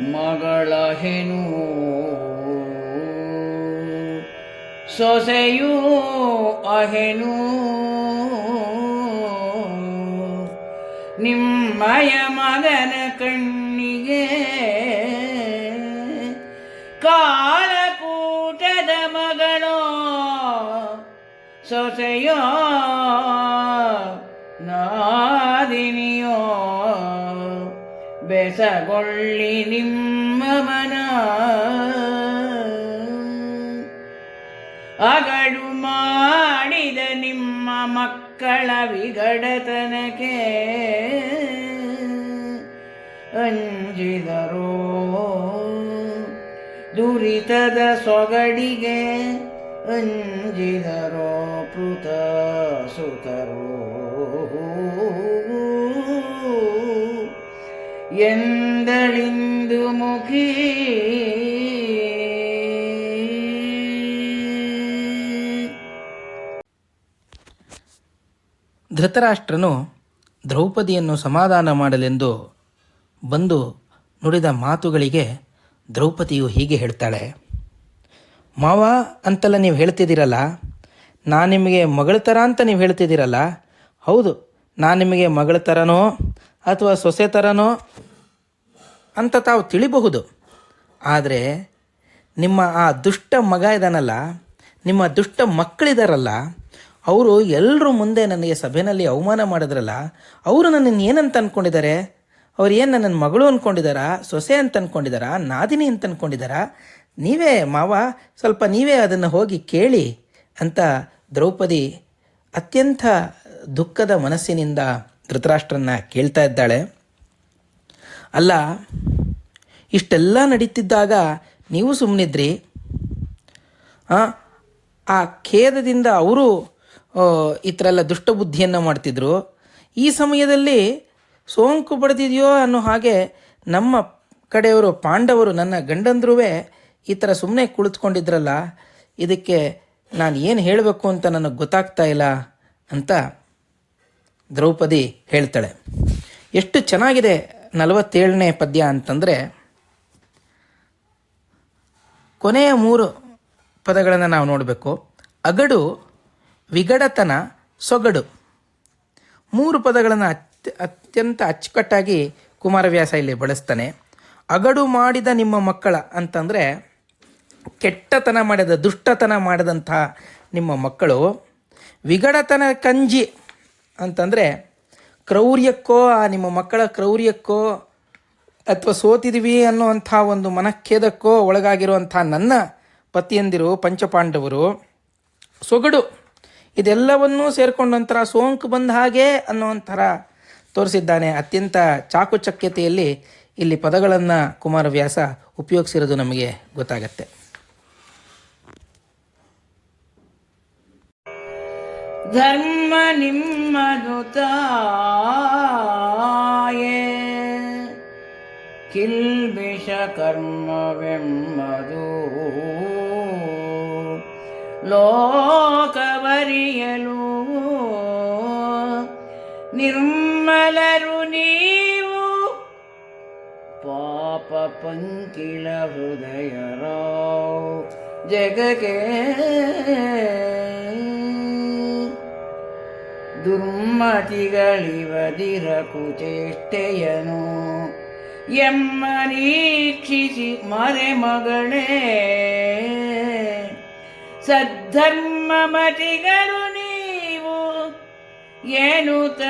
ಮಗಳ ಹೆನು ಸೊಸೆಯೂ ಅಹೆನು ನಿಮ್ಮಯ ಮಗನ ಕಣ್ಣಿಗೆ ಕಾಲಕೂಟದ ಮಗಳೋ. ಸೊಸೆಯೋ ನಾದಿನಿಯೋ. ಬೆಸಗೊಳ್ಳಿ ನಿಮ್ಮ ಮನ. ಅಗಡು ಮಾಡಿದ ನಿಮ್ಮ ಮಕ್ಕಳ ವಿಗಡತನಕ್ಕೆ ಅಂಜಿದರೋ. ದುರಿತದ ಸೊಗಡಿಗೆ ಅಂಜಿದರೋ ಪೃತ ಸುತರೋ ಎಂದಳಿಂದು ಮುಖಿ ಧೃತರಾಷ್ಟ್ರನು ದ್ರೌಪದಿಯನ್ನು ಸಮಾಧಾನ ಮಾಡಲೆಂದು ಬಂದು ನುಡಿದ ಮಾತುಗಳಿಗೆ ದ್ರೌಪದಿಯು ಹೀಗೆ ಹೇಳ್ತಾಳೆ, ಮಾವ, ಅಂತೆಲ್ಲ ನೀವು ಹೇಳ್ತಿದ್ದೀರಲ್ಲ? ನಾನು ನಿಮಗೆ ಮಗಳ ಥರ ಅಂತ ನೀವು ಹೇಳ್ತಿದ್ದೀರಲ್ಲ? ಹೌದು, ನಾನು ನಿಮಗೆ ಮಗಳ ಥರನೋ ಅಥವಾ ಸೊಸೆ ಥರನೋ ಅಂತ ತಾವು ತಿಳಿಬಹುದು. ಆದರೆ ನಿಮ್ಮ ಆ ದುಷ್ಟ ಮಗ ಇದ್ದಾನಲ್ಲ ನಿಮ್ಮ ದುಷ್ಟ ಮಕ್ಕಳಿದಾರಲ್ಲ ಅವರು ಎಲ್ಲರೂ ಮುಂದೆ ನನಗೆ ಸಭೆಯಲ್ಲಿ ಅವಮಾನ ಮಾಡಿದ್ರಲ್ಲ, ಅವರು ನನ್ನನ್ನು ಏನಂತ ಅಂದ್ಕೊಂಡಿದ್ದಾರೆ ಅವ್ರು ಏನು ನನ್ನ ಮಗಳು ಅಂದ್ಕೊಂಡಿದ್ದಾರಾ ಸೊಸೆ ಅಂತ ಅಂದ್ಕೊಂಡಿದ್ದಾರಾ ನಾದಿನಿ ಅಂತ ಅಂದ್ಕೊಂಡಿದ್ದಾರಾ ನೀವೇ ಮಾವ, ಸ್ವಲ್ಪ ನೀವೇ ಅದನ್ನು ಹೋಗಿ ಕೇಳಿ ಅಂತ ದ್ರೌಪದಿ ಅತ್ಯಂತ ದುಃಖದ ಮನಸ್ಸಿನಿಂದ ಧೃತರಾಷ್ಟ್ರನ್ನ ಕೇಳ್ತಾ ಇದ್ದಾಳೆ. ಅಲ್ಲ, ಇಷ್ಟೆಲ್ಲ ನಡೀತಿದ್ದಾಗ ನೀವು ಸುಮ್ಮನಿದ್ರಿ ಆ ಖೇದದಿಂದ ಅವರು ಈ ಥರ ಎಲ್ಲ ದುಷ್ಟಬುದ್ಧಿಯನ್ನು ಮಾಡ್ತಿದ್ರು. ಈ ಸಮಯದಲ್ಲಿ ಸೋಂಕು ಪಡೆದಿದೆಯೋ ಅನ್ನೋ ಹಾಗೆ ನಮ್ಮ ಕಡೆಯವರು ಪಾಂಡವರು, ನನ್ನ ಗಂಡಂದ್ರೂ ಈ ಥರ ಸುಮ್ಮನೆ ಕುಳಿತುಕೊಂಡಿದ್ರಲ್ಲ, ಇದಕ್ಕೆ ನಾನು ಏನು ಹೇಳಬೇಕು ಅಂತ ನನಗೆ ಗೊತ್ತಾಗ್ತಾ ಇಲ್ಲ ಅಂತ ದ್ರೌಪದಿ ಹೇಳ್ತಾಳೆ, ಎಷ್ಟು ಚೆನ್ನಾಗಿದೆ ನಲವತ್ತೇಳನೇ ಪದ್ಯ ಅಂತಂದರೆ, ಕೊನೆಯ ಮೂರು ಪದಗಳನ್ನು ನಾವು ನೋಡಬೇಕು. ಅಗಡು, ವಿಗಡತನ, ಸೊಗಡು. ಮೂರು ಪದಗಳನ್ನು ಅತ್ಯ, ಅತ್ಯಂತ ಅಚ್ಚುಕಟ್ಟಾಗಿ ಕುಮಾರವ್ಯಾಸ ಇಲ್ಲಿ ಬಳಸ್ತಾನೆ. ಅಗಡು ಮಾಡಿದ ನಿಮ್ಮ ಮಕ್ಕಳ ಅಂತಂದರೆ, ಕೆಟ್ಟತನ ಮಾಡಿದ, ದುಷ್ಟತನ ಮಾಡಿದಂಥ ನಿಮ್ಮ ಮಕ್ಕಳು, ವಿಗಡತನ ಕಂಜಿ ಅಂತಂದರೆ, ಕ್ರೌರ್ಯಕ್ಕೋ, ಆ ನಿಮ್ಮ ಮಕ್ಕಳ ಕ್ರೌರ್ಯಕ್ಕೋ, ಅಥವಾ ಸೋತಿದ್ವಿ ಅನ್ನುವಂಥ ಒಂದು ಮನಖೇದಕ್ಕೋ ಒಳಗಾಗಿರುವಂಥ ನನ್ನ ಪತಿಯಂದಿರು, ಪಂಚಪಾಂಡವರು, ಸೊಗಡು, ಇದೆಲ್ಲವನ್ನೂ ಸೇರಿಕೊಂಡ ನಂತರ ಸೋಂಕು ಬಂದ ಹಾಗೆ ಅನ್ನುವಂಥರ ತೋರಿಸಿದ್ದಾನೆ. ಅತ್ಯಂತ ಚಾಕುಚಕ್ಯತೆಯಲ್ಲಿ ಇಲ್ಲಿ ಪದಗಳನ್ನು ಕುಮಾರವ್ಯಾಸ ಉಪಯೋಗಿಸಿರೋದು ನಮಗೆ ಗೊತ್ತಾಗತ್ತೆ. ಧರ್ಮ ನಿಮ್ಮನು ತಾಯೇ. ಕಿಲ್ಬಿಷ ಕರ್ಮವೆಮ್ಮದು ಲೋಕವರಿಯಲು ನಿರ್ಮಲರು ನೀವು. ಪಾಪ ಪಂಕಿಲ ಹೃದಯರೋ ಜಗಕ್ಕೆ ದುರ್ಮತಿಗಳಿವದಿರ ಕುಚೇಷ್ಟೆಯನು. ಎಮ್ಮ ನೀಕ್ಷಿಸಿ ಮರೆ ಮಗಳೇ ಸದ್ಧರ್ಮಮತಿಗಳು ನೀವು ಏನುತ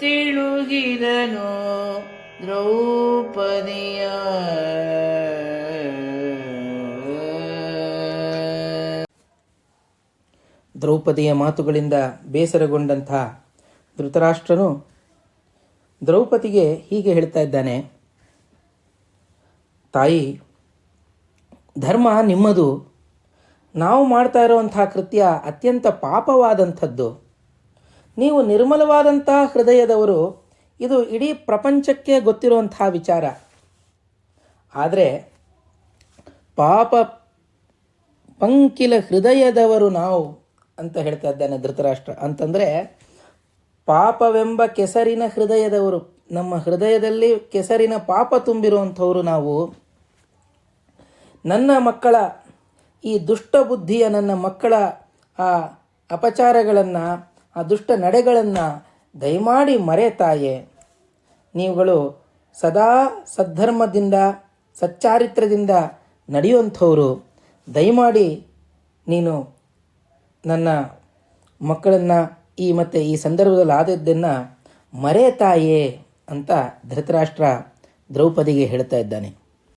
ತಿಳುಗಿದನು ದ್ರೌಪದಿಯ ದ್ರೌಪದಿಯ ಮಾತುಗಳಿಂದ ಬೇಸರಗೊಂಡಂಥ ಧೃತರಾಷ್ಟ್ರನು ದ್ರೌಪದಿಗೆ ಹೀಗೆ ಹೇಳ್ತಾ ಇದ್ದಾನೆ, ತಾಯಿ, ಧರ್ಮ ನಿಮ್ಮದು. ನಾವು ಮಾಡ್ತಾ ಇರುವಂಥ ಕೃತ್ಯ ಅತ್ಯಂತ ಪಾಪವಾದಂಥದ್ದು. ನೀವು ನಿರ್ಮಲವಾದಂತಹ ಹೃದಯದವರು, ಇದು ಇಡೀ ಪ್ರಪಂಚಕ್ಕೆ ಗೊತ್ತಿರುವಂತಹ ವಿಚಾರ. ಆದರೆ ಪಾಪ ಪಂಕಿಲ ಹೃದಯದವರು ನಾವು ಅಂತ ಹೇಳ್ತಾ ಇದ್ದಾನೆ ಧೃತರಾಷ್ಟ್ರ. ಅಂತಂದರೆ, ಪಾಪವೆಂಬ ಕೆಸರಿನ ಹೃದಯದವರು, ನಮ್ಮ ಹೃದಯದಲ್ಲಿ ಕೆಸರಿನ ಪಾಪ ತುಂಬಿರುವಂಥವರು ನಾವು. ನನ್ನ ಮಕ್ಕಳ, ಈ ದುಷ್ಟ ಬುದ್ಧಿಯ ನನ್ನ ಮಕ್ಕಳ, ಆ ಅಪಚಾರಗಳನ್ನು, ಆ ದುಷ್ಟ ನಡೆಗಳನ್ನು ದಯಮಾಡಿ ಮರೆತಾಯೆ. ನೀವುಗಳು ಸದಾ ಸದ್ಧರ್ಮದಿಂದ ಸಚ್ಚಾರಿತ್ರದಿಂದ ನಡೆಯುವಂಥವರು. ದಯಮಾಡಿ ನೀನು ನನ್ನ ಮಕ್ಕಳನ್ನು ಈ ಮತ್ತು ಈ ಸಂದರ್ಭದಲ್ಲಿ ಆದದ್ದನ್ನು ಮರೆ ತಾಯೇ ಅಂತ ಧೃತರಾಷ್ಟ್ರ ದ್ರೌಪದಿಗೆ ಹೇಳ್ತಾ ಇದ್ದಾನೆ.